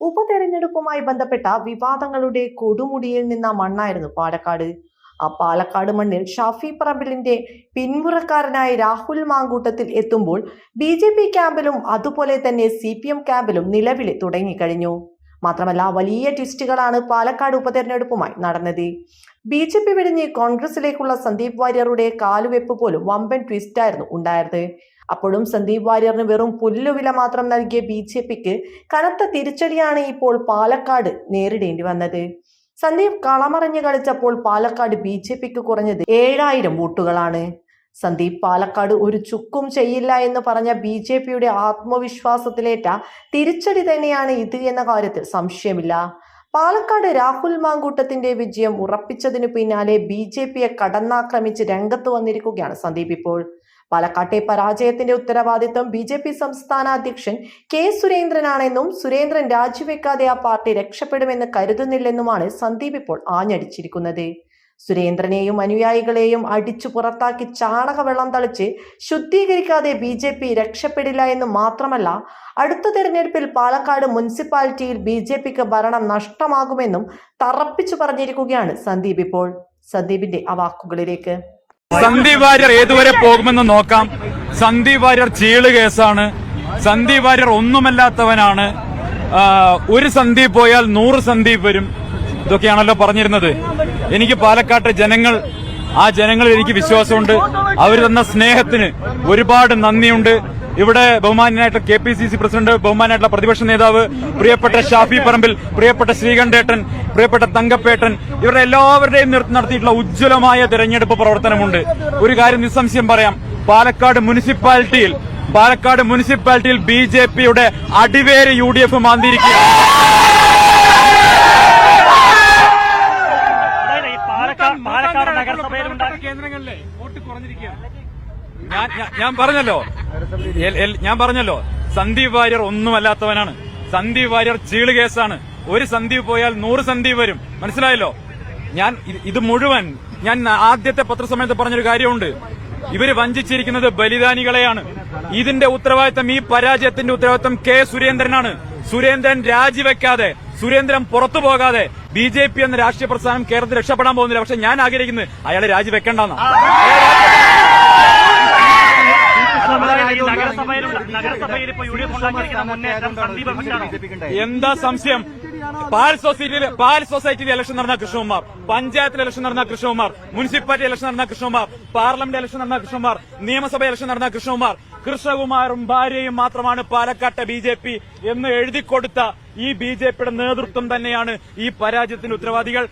ഉപതെരഞ്ഞെടുപ്പുമായി ബന്ധപ്പെട്ട വിവാദങ്ങളുടെ കൊടുമുടിയിൽ നിന്ന മണ്ണായിരുന്നു പാലക്കാട്. ആ പാലക്കാട് മണ്ണിൽ ഷാഫി പറമ്പിലിന്റെ പിൻമുറക്കാരനായ രാഹുൽ മാങ്കൂട്ടത്തിൽ എത്തുമ്പോൾ ബി ജെ പി ക്യാമ്പിലും അതുപോലെ തന്നെ സി പി എം ക്യാമ്പിലും നിലവിളി തുടങ്ങിക്കഴിഞ്ഞു. മാത്രമല്ല വലിയ ട്വിസ്റ്റുകളാണ് പാലക്കാട് ഉപതെരഞ്ഞെടുപ്പുമായി നടന്നത്. ബി ജെ പി വെടിഞ്ഞ് കോൺഗ്രസിലേക്കുള്ള സന്ദീപ് വാര്യറുടെ കാലുവെപ്പ് പോലും വമ്പൻ ട്വിസ്റ്റായിരുന്നു ഉണ്ടായത്. അപ്പോഴും സന്ദീപ് വാര്യറിന് വെറും പുല്ലുവില മാത്രം നൽകിയ ബി ജെ പിക്ക് കനത്ത തിരിച്ചടിയാണ് ഇപ്പോൾ പാലക്കാട് നേരിടേണ്ടി വന്നത്. സന്ദീപ് കളമറിഞ്ഞ് കളിച്ചപ്പോൾ പാലക്കാട് ബി ജെ പിക്ക് കുറഞ്ഞത് ഏഴായിരം വോട്ടുകളാണ്. സന്ദീപ് പാലക്കാട് ഒരു ചുക്കും ചെയ്യില്ല എന്ന് പറഞ്ഞ ബി ജെ പിയുടെ ആത്മവിശ്വാസത്തിലേറ്റ തിരിച്ചടി തന്നെയാണ് ഇത് എന്ന കാര്യത്തിൽ സംശയമില്ല. പാലക്കാട് രാഹുൽ മാങ്കൂട്ടത്തിന്റെ വിജയം ഉറപ്പിച്ചതിനു പിന്നാലെ ബി ജെ പിയെ കടന്നാക്രമിച്ച് രംഗത്ത് വന്നിരിക്കുകയാണ് സന്ദീപ് ഇപ്പോൾ. പാലക്കാട്ടെ പരാജയത്തിന്റെ ഉത്തരവാദിത്വം ബി ജെ പി സംസ്ഥാന അധ്യക്ഷൻ കെ സുരേന്ദ്രനാണെന്നും സുരേന്ദ്രൻ രാജിവെക്കാതെ ആ പാർട്ടി രക്ഷപ്പെടുമെന്ന് കരുതുന്നില്ലെന്നുമാണ് സന്ദീപ് ഇപ്പോൾ ആഞ്ഞടിച്ചിരിക്കുന്നത്. സുരേന്ദ്രനെയും അനുയായികളെയും അടിച്ചു പുറത്താക്കി ചാണകവെള്ളം തളിച്ച് ശുദ്ധീകരിക്കാതെ ബി ജെ പി രക്ഷപ്പെടില്ല എന്ന് മാത്രമല്ല അടുത്ത തെരഞ്ഞെടുപ്പിൽ പാലക്കാട് മുനിസിപ്പാലിറ്റിയിൽ ബി ജെ പിക്ക് ഭരണം നഷ്ടമാകുമെന്നും തറപ്പിച്ചു പറഞ്ഞിരിക്കുകയാണ് സന്ദീപ് ഇപ്പോൾ. സന്ദീപിന്റെ ആ വാക്കുകളിലേക്ക്. സന്ദീപ് വാര്യർ ഏതുവരെ പോകുമെന്ന് നോക്കാം. സന്ദീപ് വാര്യർ ചീൾ കേസാണ്. സന്ദീപ് വാര്യർ ഒന്നുമല്ലാത്തവനാണ്. ഒരു സന്ദീപ് പോയാൽ നൂറ് സന്ദീപ് വരും. ഇതൊക്കെയാണല്ലോ പറഞ്ഞിരുന്നത്. എനിക്ക് പാലക്കാട്ടെ ജനങ്ങൾ ആ ജനങ്ങളിൽ എനിക്ക് വിശ്വാസമുണ്ട്. അവർ തന്ന സ്നേഹത്തിന് ഒരുപാട് നന്ദിയുണ്ട്. ഇവിടെ ബഹുമാനായിട്ട് K P C C president ബഹുമാനായിട്ടുള്ള പ്രതിപക്ഷ നേതാവ് പ്രിയപ്പെട്ട ഷാഫി പറമ്പിൽ പ്രിയപ്പെട്ട ശ്രീകണ്ഠേട്ടൻ പ്രിയപ്പെട്ട തങ്കപ്പേട്ടൻ ഇവരുടെ എല്ലാവരുടെയും നടത്തിയിട്ടുള്ള ഉജ്ജ്വലമായ തെരഞ്ഞെടുപ്പ് പ്രവർത്തനമുണ്ട്. ഒരു കാര്യം നിസ്സംശയം പറയാം. പാലക്കാട് മുനിസിപ്പാലിറ്റിയിൽ പാലക്കാട് മുനിസിപ്പാലിറ്റിയിൽ ബി ജെ പിയുടെ അടിവേര് യു ഡി എഫ് മാന്തിയിരിക്കുകയാണ് അതായത് ഈ പാലക്കാട് പാലക്കാട് നഗരസഭയിലുണ്ടാക്കിയ വോട്ട് കുറഞ്ഞിരിക്കുകയാണ്. ഞാൻ ഞാൻ- പറഞ്ഞല്ലോ. ഞാൻ പറഞ്ഞല്ലോ. സന്ദീപ് വാര്യർ ഒന്നുമല്ലാത്തവനാണ്. സന്ദീപ് വാര്യർ ചീൾ കേസാണ്. ഒരു സന്ദീപ് പോയാൽ നൂറ് സന്ദീപ് വരും. മനസ്സിലായല്ലോ? ഞാൻ ഇത് മുഴുവൻ ഞാൻ ആദ്യത്തെ പത്രസമയത്ത് പറഞ്ഞൊരു കാര്യമുണ്ട്. ഇവർ വഞ്ചിച്ചിരിക്കുന്നത് ബലിദാനികളെയാണ്. ഇതിന്റെ ഉത്തരവാദിത്തം ഈ പരാജയത്തിന്റെ ഉത്തരവാദിത്തം കെ സുരേന്ദ്രനാണ്. സുരേന്ദ്രൻ രാജിവെക്കാതെ സുരേന്ദ്രൻ പുറത്തു പോകാതെ ബി ജെ പി എന്ന രാഷ്ട്രീയ പ്രസ്ഥാനം കേരളത്തിൽ രക്ഷപ്പെടാൻ പോകുന്നില്ല. പക്ഷെ ഞാൻ ആഗ്രഹിക്കുന്നത് അയാളെ രാജിവെക്കണ്ടെന്നാണ് എന്താ സംശയം? പാൽ സൊസൈറ്റിയിൽ പാൽ സൊസൈറ്റിയിൽ ഇലക്ഷൻ നടന്ന കൃഷ്ണകുമാർ പഞ്ചായത്തിൽ ഇലക്ഷൻ നടന്ന കൃഷ്ണകുമാർ മുനിസിപ്പാലിറ്റി ഇലക്ഷൻ നടന്ന കൃഷ്ണകുമാർ പാർലമെന്റ് ഇലക്ഷൻ നടന്ന കൃഷ്ണകുമാർ നിയമസഭ ഇലക്ഷൻ നടന്ന കൃഷ്ണകുമാർ കൃഷ്ണകുമാറും ഭാര്യയും മാത്രമാണ് പാലക്കാട്ടെ ബി ജെ പി എന്ന് എഴുതിക്കൊടുത്ത ഈ ബി ജെ പിയുടെ നേതൃത്വം തന്നെയാണ് ഈ പരാജയത്തിന്റെ ഉത്തരവാദികൾ.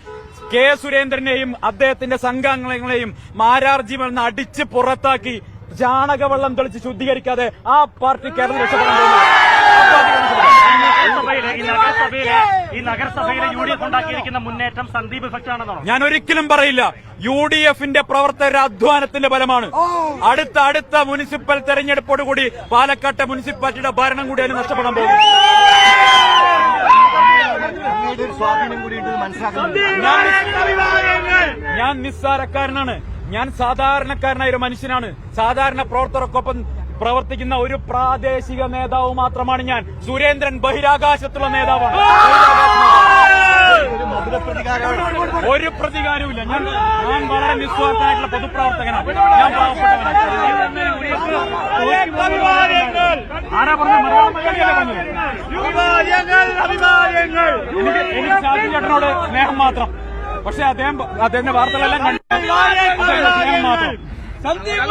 കെ സുരേന്ദ്രനെയും അദ്ദേഹത്തിന്റെ സംഘാംഗങ്ങളെയും മാരാർജി വന്ന് അടിച്ച് പുറത്താക്കി ചാണകവെള്ളം തെളിച്ച് ശുദ്ധീകരിക്കാതെ ആ പാർട്ടി കേരളം രക്ഷപ്പെടാൻ പോകുന്നു ആ പാർട്ടി രക്ഷപ്പെടാൻ നഗരസഭയിലെ ഈ നഗരസഭയിലെ ഈ നഗരസഭയിലെ യു ഡി എഫ് ഉണ്ടാക്കിയിരിക്കുന്ന മുന്നേറ്റം സന്ദീപ് ഇഫക്റ്റ് ആണെന്നാണോ ഞാൻ ഒരിക്കലും പറയില്ല. യു ഡി എഫിന്റെ പ്രവർത്തകരുടെ അധ്വാനത്തിന്റെ ഫലമാണ്. അടുത്ത അടുത്ത മുനിസിപ്പൽ തെരഞ്ഞെടുപ്പോടുകൂടി പാലക്കാട്ടെ മുനിസിപ്പാലിറ്റിയുടെ ഭരണം കൂടി അതിന് നഷ്ടപ്പെടാൻ പോകും. ഞാൻ നിസ്സാരക്കാരനാണ്. ഞാൻ സാധാരണക്കാരനായ ഒരു മനുഷ്യനാണ്. സാധാരണ പ്രവർത്തകർക്കൊപ്പം പ്രവർത്തിക്കുന്ന ഒരു പ്രാദേശിക നേതാവ് മാത്രമാണ് ഞാൻ. സുരേന്ദ്രൻ ബഹിരാകാശത്തുള്ള നേതാവാണ്. ഒരു പ്രതികാരവുമില്ല. ഞാൻ ഞാൻ വളരെ നിസ്വാർത്ഥനായിട്ടുള്ള പൊതുപ്രവർത്തകനാണ്. ഞാൻ പറഞ്ഞ എനിക്ക് ഷാജി ചേട്ടനോട് സ്നേഹം മാത്രം. പക്ഷെ അദ്ദേഹം അദ്ദേഹത്തിന്റെ വാർത്തകളെല്ലാം കണ്ടു. സ്നേഹം മാത്രം. સંદીપ